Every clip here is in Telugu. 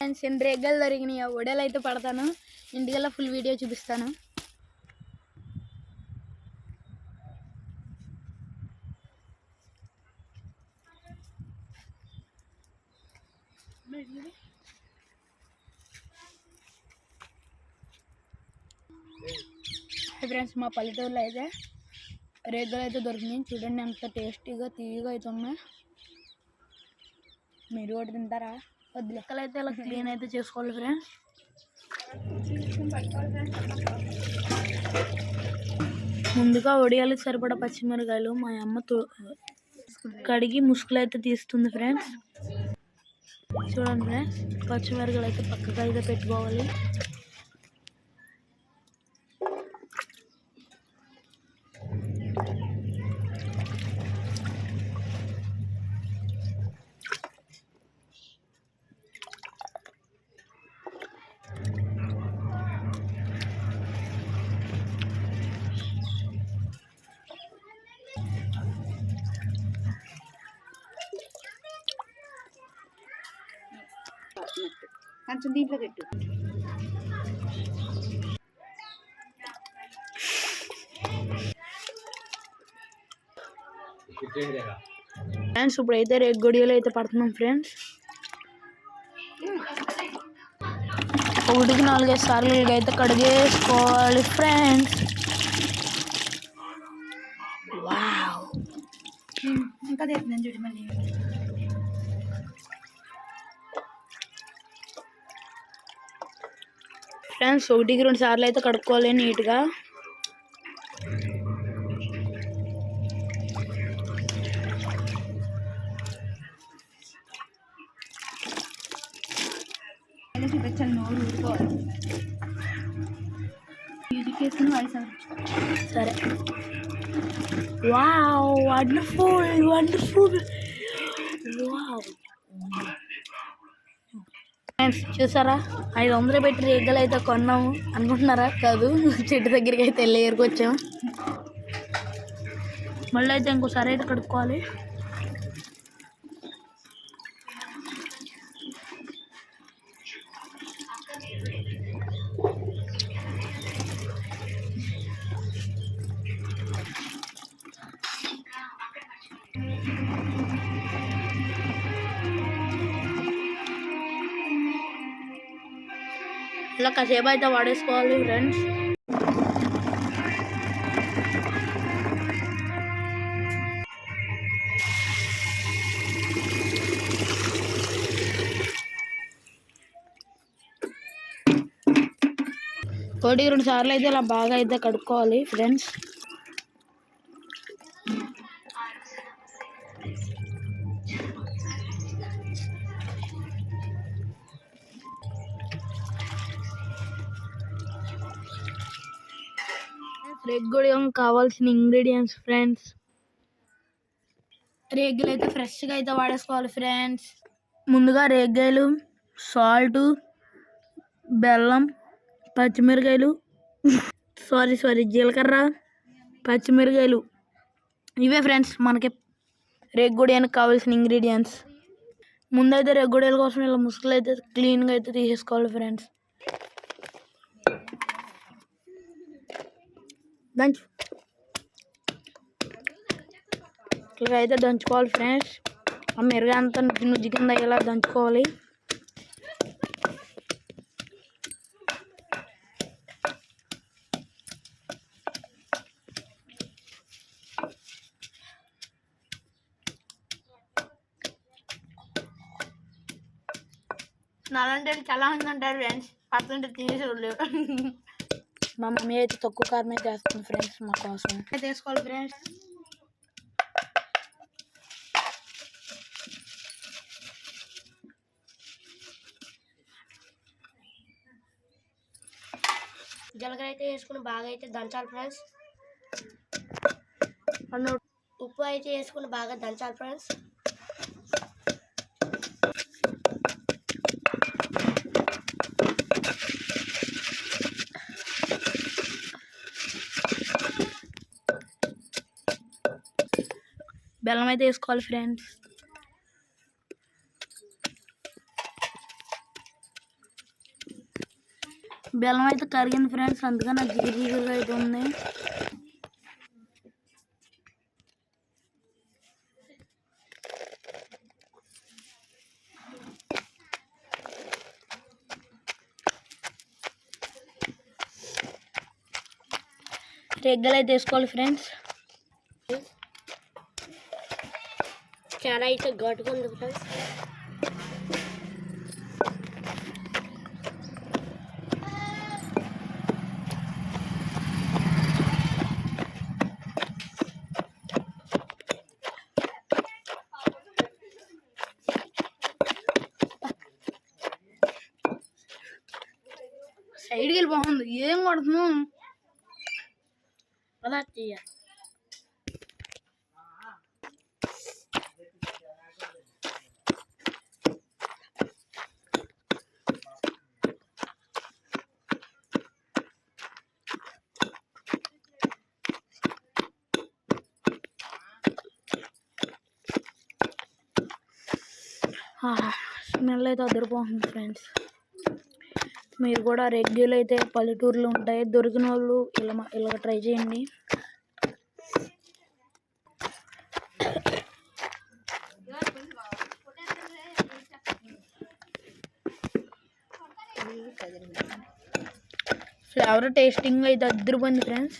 ఫ్రెండ్స్ ఎన్ని రేగలు దొరికినాయి. ఒడేలు అయితే పడతాను. ఇంటికల్లా ఫుల్ వీడియో చూపిస్తాను. ఫ్రెండ్స్ మా పల్లెటూరులో అయితే రేగలు అయితే దొరికినాయి. చూడండి ఎంత టేస్టీగా తీయగా అయితే ఉన్నాయి. మీరు కూడా తింటారా? కొద్ది లెక్కలు అయితే ఇలా క్లీన్ అయితే చేసుకోవాలి ఫ్రెండ్స్. ముందుగా ఒడియాలకు సరిపడా పచ్చిమిరకాయలు మా అమ్మ తో- కడిగి ముసుగులు అయితే తీస్తుంది ఫ్రెండ్స్. చూడండి ఫ్రెండ్స్ పచ్చిమిరకాయలు అయితే పక్కగా అయితే పెట్టుకోవాలి. కొంచెం దీంట్లో పెట్టు. ఫ్రెండ్స్ ఇప్పుడైతే రేగు గొడియలు అయితే పడుతున్నాం ఫ్రెండ్స్. ఒకటికి నాలుగైదు సార్లు అయితే కడిగేసుకోవాలి ఫ్రెండ్స్. ఇంకా చూడు మళ్ళీ. ఫ్రెండ్స్ ఒకటికి రెండు సార్లు అయితే కడుక్కోవాలి నీట్గా. సరే. Wow wonderful wonderful wow friends చూసారా? ఐదు వందలు పెట్టి రేగలు అయితే కొన్నాము. అనుకుంటున్నారా? కాదు. చెట్టు దగ్గరికి అయితే వెళ్ళి ఏరుకొచ్చాము. మళ్ళీ అయితే ఇంకోసారి అయితే కడుక్కోవాలి. ఇట్లా కాసేపు అయితే వాడేసుకోవాలి ఫ్రెండ్స్ ఒకటి రెండు సార్లు అయితే ఇలా బాగా అయితే కడుక్కోవాలి ఫ్రెండ్స్ రెగ్గుడియం కావాల్సిన ఇంగ్రీడియంట్స్ ఫ్రెండ్స్ రేగ్గాయలు అయితే ఫ్రెష్గా అయితే వాడేసుకోవాలి ఫ్రెండ్స్ ముందుగా రేగ్గాయలు సాల్ట్ బెల్లం పచ్చిమిరకాయలు సారీ సారీ జీలకర్ర పచ్చిమిరకాయలు. ఇవే ఫ్రెండ్స్ మనకి రేగ్గుడియానికి కావాల్సిన ఇంగ్రీడియంట్స్ ముందైతే రెగ్గుడియాల కోసం ఇలా ముసుగులు అయితే క్లీన్గా అయితే తీసేసుకోవాలి ఫ్రెండ్స్ దంచు ఇట్లా అయితే దంచుకోవాలి ఫ్రెండ్స్. ఆ మెరుగు అంతా నుజ్జు నుజ్జు కింద ఇలా దంచుకోవాలి? నాలంటే చాలా మంది ఉంటారు ఫ్రెండ్స్. పడుతుంటే తీసేవాళ్ళు మా మమ్మీ అయితే తక్కువ కారం అయితే వేస్తుంది ఫ్రెండ్స్ మా కోసం అయితే వేసుకోవాలి ఫ్రెండ్స్ జీలకర్ర అయితే వేసుకుని బాగా అయితే దంచాలి ఫ్రెండ్స్ అన్న ఉప్పు అయితే వేసుకుని బాగా దంచాలి ఫ్రెండ్స్ బెల్లం అయితే వేసుకోవాలి ఫ్రెండ్స్. బెల్లం అయితే కరిగింది ఫ్రెండ్స్ అందుకని నాకు జిగురు జిగురుగా అయితే ఉంది. రెగ్గలు అయితే వేసుకోవాలి ఫ్రెండ్స్. ఎలా అయితే గట్టుకుంది ఫ్రెండ్స్ సైడ్కి వెళ్ళి బాగుంది ఏం కొడుతున్నావు? అలా చెయ్య స్మెల్ అయితే అదిరిపోతుంది ఫ్రెండ్స్. మీరు కూడా రెగ్యులర్ అయితే పల్లెటూరులో ఉంటాయి. దొరికిన వాళ్ళు ఇలా ఇలా ట్రై చేయండి. ఫ్లేవర్ టేస్టింగ్ అయితే అద్దరిపోయింది ఫ్రెండ్స్.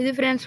ఇది ఫ్రెండ్స్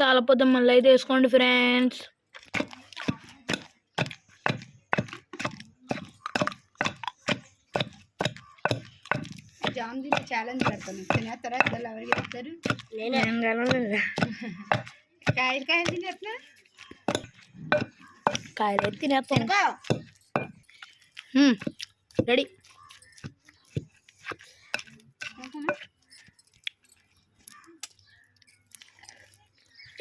చాలపోతే మళ్ళీ అయితే వేసుకోండి ఫ్రెండ్స్. ఛాలెంజ్ పెడతాను. తినేస్తారా? ఇద్దరు చెప్తారు కాయలు కాయలు తినేస్తున్నా? కాయలు అయితే తినేస్తాను. రెడీ.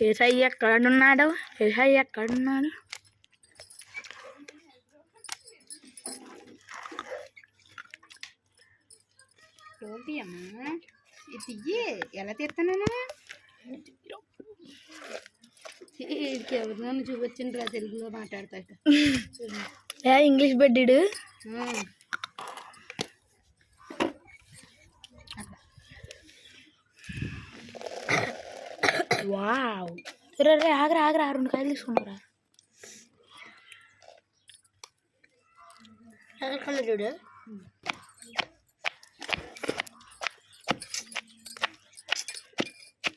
ఏసై ఎక్కడున్నాడు? ఏసై ఎక్కడున్నాడు? అమ్మా? ఇది ఎలా తీస్తాను ఎవరినో చూపించండి రా తెలుగులో మాట్లాడతాక ఏ ఇంగ్లీష్ బెడ్డీడు? వావ్. రే రే ఆగరా ఆగరా రెండు కాయలు తీసుకున్నారా చూడు?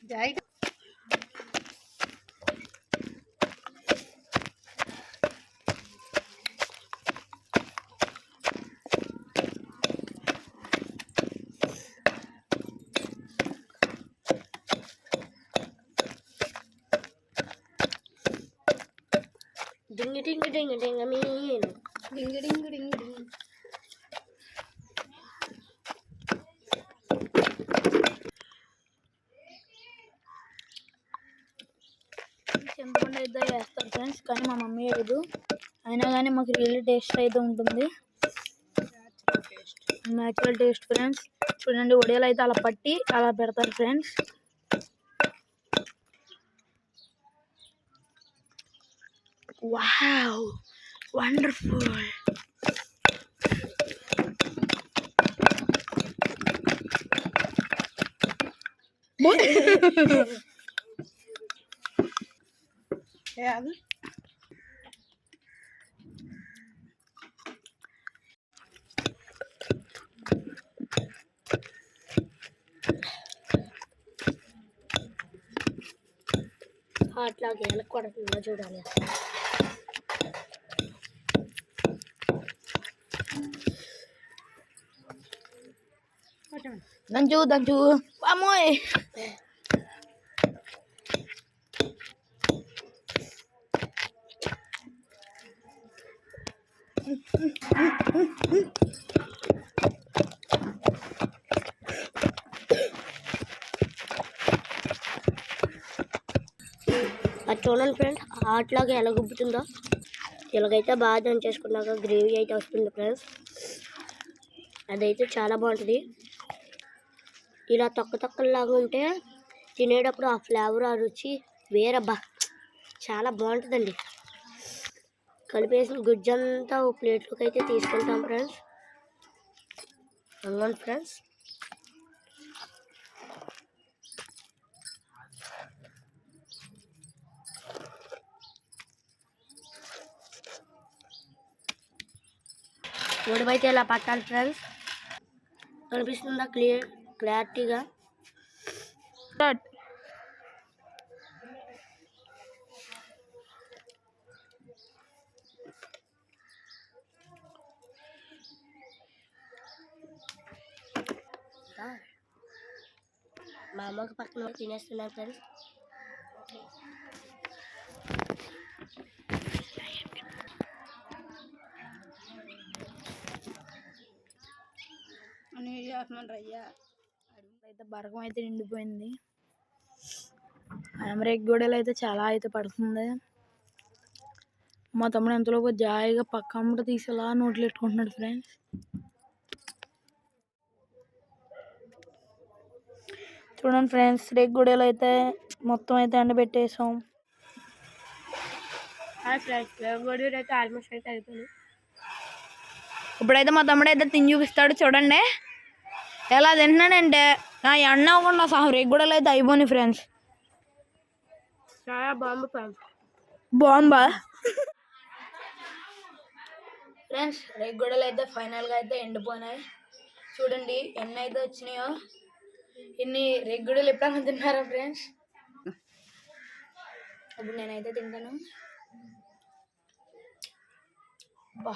జాయి డింగ్ డింగ్ డింగ్ డింగ్ మీను డింగ్ డింగ్ అయితే వేస్తారు ఫ్రెండ్స్ కానీ మా మమ్మీ లేదు. అయినా కానీ మాకు రియల్ టేస్ట్ అయితే ఉంటుంది. న్యాచురల్ టేస్ట్ ఫ్రెండ్స్ చూడండి ఒడియాలు అయితే అలా పట్టి అలా పెడతారు ఫ్రెండ్స్ వావ్ వండర్ఫుల్ ఏ అది అట్లాగే ఎలా కొడుతుందో చూడాలి దంచు దంచు అమ్మోయ్ అది చూడండి ఫ్రెండ్స్ అట్లాగే ఎలా గుబ్బుతుందో. ఇలాగైతే బాగా దంచేసుకున్నాక గ్రేవీ అయితే వస్తుంది ఫ్రెండ్స్ అదైతే చాలా బాగుంటుంది. ఇలా తొక్క తొక్కలాగా ఉంటే తినేటప్పుడు ఆ ఫ్లేవర్ ఆ రుచి వేరబ్బా. చాలా బాగుంటుందండి. కలిపేసిన గుజ్జంతా ఒక ప్లేట్లోకి అయితే తీసుకుంటాం ఫ్రెండ్స్. అవును ఫ్రెండ్స్. ఉడిపైతే ఇలా పట్టాలి ఫ్రెండ్స్? కనిపిస్తుందా క్లియర్? క్లారిటీగా. మా అమ్మకి పక్కన తినేస్తున్నాను ఫ్రెండ్స్ అని చేస్తున్నాను రయ్యా. అయితే బరకం అయితే నిండిపోయింది. అమరేక్ గూడెలు అయితే చాలా అయితే పడుతుంది. మా తమ్ముడు ఎంతలోపు జాయిగా పక్క అమ్మట తీసేలా నోట్లు పెట్టుకుంటున్నాడు ఫ్రెండ్స్. చూడండి ఫ్రెండ్స్ రేగ్ గూడెలు అయితే మొత్తం అయితే ఎండబెట్టేసాం. ఫ్రెండ్స్ అయితే ఆల్మోస్ట్ అయితే అయిపోయింది ఇప్పుడైతే మా తమ్ముడు అయితే తిని చూపిస్తాడు చూడండి. ఎలా తింటున్నాడంటే నా ఎండ అవ్వకుండా సహా రేగ్ గూడెలు అయితే అయిపోయినాయి ఫ్రెండ్స్ చాలా బాగుంది ఫ్రెండ్స్ బాగుందా ఫ్రెండ్స్ రెగ్గుడలు అయితే ఫైనల్గా అయితే ఎండిపోయినాయి. చూడండి ఎన్ని అయితే వచ్చినాయో. ఇన్ని రెగ్గుడలు ఎప్పుడైనా తిన్నారా ఫ్రెండ్స్ ఇప్పుడు నేనైతే తింటాను. బా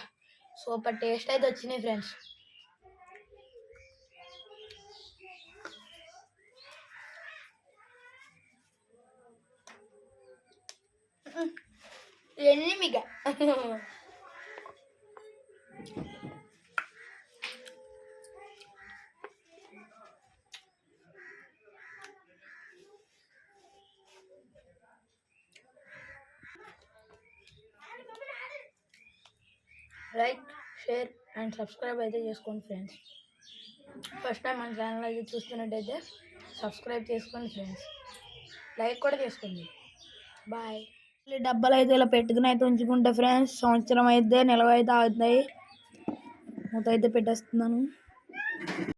సూపర్ టేస్ట్ అయితే వచ్చినాయి ఫ్రెండ్స్ ఎన్ని లైక్ షేర్ అండ్ సబ్స్క్రైబ్ అయితే చేసుకోండి ఫ్రెండ్స్ ఫస్ట్ టైం మన ఛానల్ అయితే చూస్తున్నట్టయితే సబ్స్క్రైబ్ చేసుకోండి ఫ్రెండ్స్ లైక్ కూడా చేసుకోండి. బాయ్ డబ్బాలు అయితే ఇలా పెట్టుకుని అయితే ఉంచుకుంటే ఫ్రెండ్స్. సంవత్సరం అయితే నిలవ అయితే అవుతాయి మూత అయితే పెట్టేస్తున్నాను.